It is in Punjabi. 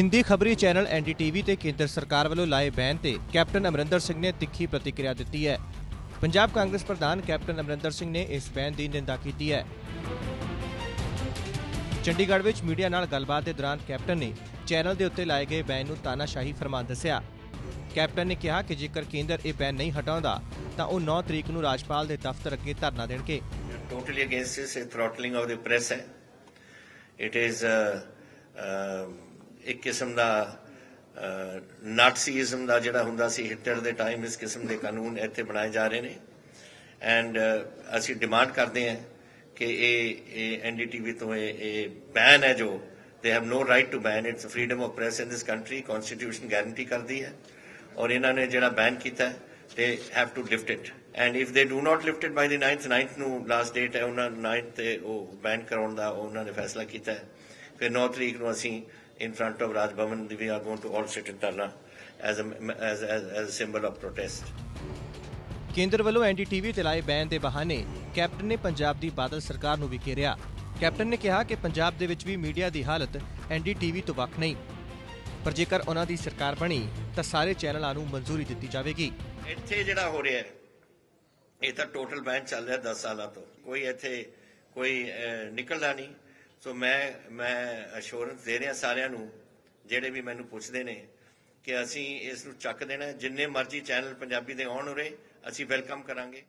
ਹਿੰਦੀ ਖਬਰੀ ਚੈਨਲ ਐਨਡੀਟੀਵੀ ਤੇ ਕੇਂਦਰ ਸਰਕਾਰ ਵੱਲੋਂ ਲਾਏ ਬੈਨ ਤੇ ਕੈਪਟਨ ਅਮਰਿੰਦਰ ਸਿੰਘ ਨੇ ਤਿੱਖੀ ਪ੍ਰਤੀਕਿਰਿਆ ਦਿੱਤੀ ਹੈ। ਪੰਜਾਬ ਕਾਂਗਰਸ ਪ੍ਰਧਾਨ ਕੈਪਟਨ ਅਮਰਿੰਦਰ ਸਿੰਘ ਨੇ ਇਸ ਬੈਨ ਦੀ ਨਿੰਦਾ ਕੀਤੀ ਹੈ। ਚੰਡੀਗੜ੍ਹ ਵਿੱਚ ਮੀਡੀਆ ਨਾਲ ਗੱਲਬਾਤ ਦੇ ਦੌਰਾਨ ਕੈਪਟਨ ਨੇ ਚੈਨਲ ਦੇ ਉੱਤੇ ਲਾਏ ਗਏ ਬੈਨ ਨੂੰ ਤਾਨਾਸ਼ਾਹੀ ਫਰਮਾਨ ਦੱਸਿਆ। ਕੈਪਟਨ ਨੇ ਕਿਹਾ ਕਿ ਜੇਕਰ ਕੇਂਦਰ ਇਹ ਬੈਨ ਨਹੀਂ ਹਟਾਉਂਦਾ, ਤਾਂ ਉਹ 9 ਤਰੀਕ ਨੂੰ ਰਾਜਪਾਲ ਦੇ ਦਫ਼ਤਰ ਅੱਗੇ ਧਰਨਾ ਦੇਣਗੇ। Totally against this a throttling of the ਹੈ। It is ਇੱਕ ਕਿਸਮ ਦਾ ਨਾਟਸੀਜ਼ਮ ਦਾ ਜਿਹੜਾ ਹੁੰਦਾ ਸੀ ਹਿਟਲਰ ਦੇ ਟਾਈਮ ਇਸ ਕਿਸਮ ਦੇ ਕਾਨੂੰਨ ਇੱਥੇ ਬਣਾਏ ਜਾ ਰਹੇ ਨੇ। ਐਂਡ ਅਸੀਂ ਡਿਮਾਂਡ ਕਰਦੇ ਹਾਂ ਕਿ ਇਹ ਇਹ ਐਨਡੀਟੀਵੀ ਤੋਂ ਇਹ ਬੈਨ ਹੈ ਜੋ they have no right to ban its freedom of press in this country constitution guarantee ਕਰਦੀ ਹੈ। ਔਰ ਇਹਨਾਂ ਨੇ ਜਿਹੜਾ ਬੈਨ ਕੀਤਾ they have to lift it and if they do not lift it by the 9th 9th ਨੂੰ ਲਾਸਟ ਡੇਟ ਹੈ, ਉਹਨਾਂ 9th ਤੇ ਉਹ ਬੈਨ ਕਰਾਉਣ ਦਾ ਉਹਨਾਂ ਨੇ ਫੈਸਲਾ ਕੀਤਾ ਹੈ। ਫਿਰ 9 ਤਰੀਕ ਨੂੰ ਅਸੀਂ in front of Raj Bhavan we are going to all sit in dharna as as as a symbol of protest ਕੇਂਦਰ ਵੱਲੋਂ ਐਨਡੀਟੀਵੀ ਤੇ ਲਾਏ ਬੈਨ ਦੇ ਬਹਾਨੇ ਕੈਪਟਨ ਨੇ ਪੰਜਾਬ ਦੀ ਬਾਦਲ ਸਰਕਾਰ ਨੂੰ ਵੀ ਘੇਰਿਆ। ਕੈਪਟਨ ਨੇ ਕਿਹਾ ਕਿ ਪੰਜਾਬ ਦੇ ਵਿੱਚ ਵੀ ਮੀਡੀਆ ਦੀ ਹਾਲਤ ਐਨਡੀਟੀਵੀ ਤੋਂ ਵੱਖ ਨਹੀਂ। ਪਰ ਜੇਕਰ ਉਹਨਾਂ ਦੀ ਸਰਕਾਰ ਬਣੀ ਤਾਂ ਸਾਰੇ ਚੈਨਲਾਂ ਨੂੰ ਮਨਜ਼ੂਰੀ ਦਿੱਤੀ ਜਾਵੇਗੀ। ਇੱਥੇ ਜਿਹੜਾ ਹੋ ਰਿਹਾ ਹੈ ਇਹ ਤਾਂ ਟੋਟਲ ਬੈਨ ਚੱਲ ਰਿਹਾ 10 ਸਾਲਾਂ ਤੋਂ। ਕੋਈ ਇੱਥੇ ਕੋਈ ਨਿਕਲਦਾ ਨਹੀਂ। ਸੋ ਮੈਂ ਮੈਂ ਅਸ਼ੋਰੈਂਸ ਦੇ ਰਿਹਾ ਸਾਰਿਆਂ ਨੂੰ, ਜਿਹੜੇ ਵੀ ਮੈਨੂੰ ਪੁੱਛਦੇ ਨੇ, ਕਿ ਅਸੀਂ ਇਸ ਨੂੰ ਚੱਕ ਦੇਣਾ ਜਿੰਨੇ ਮਰਜ਼ੀ ਚੈਨਲ ਪੰਜਾਬੀ ਦੇ ਆਉਣ ਉਰੇ, ਅਸੀਂ ਵੈਲਕਮ ਕਰਾਂਗੇ।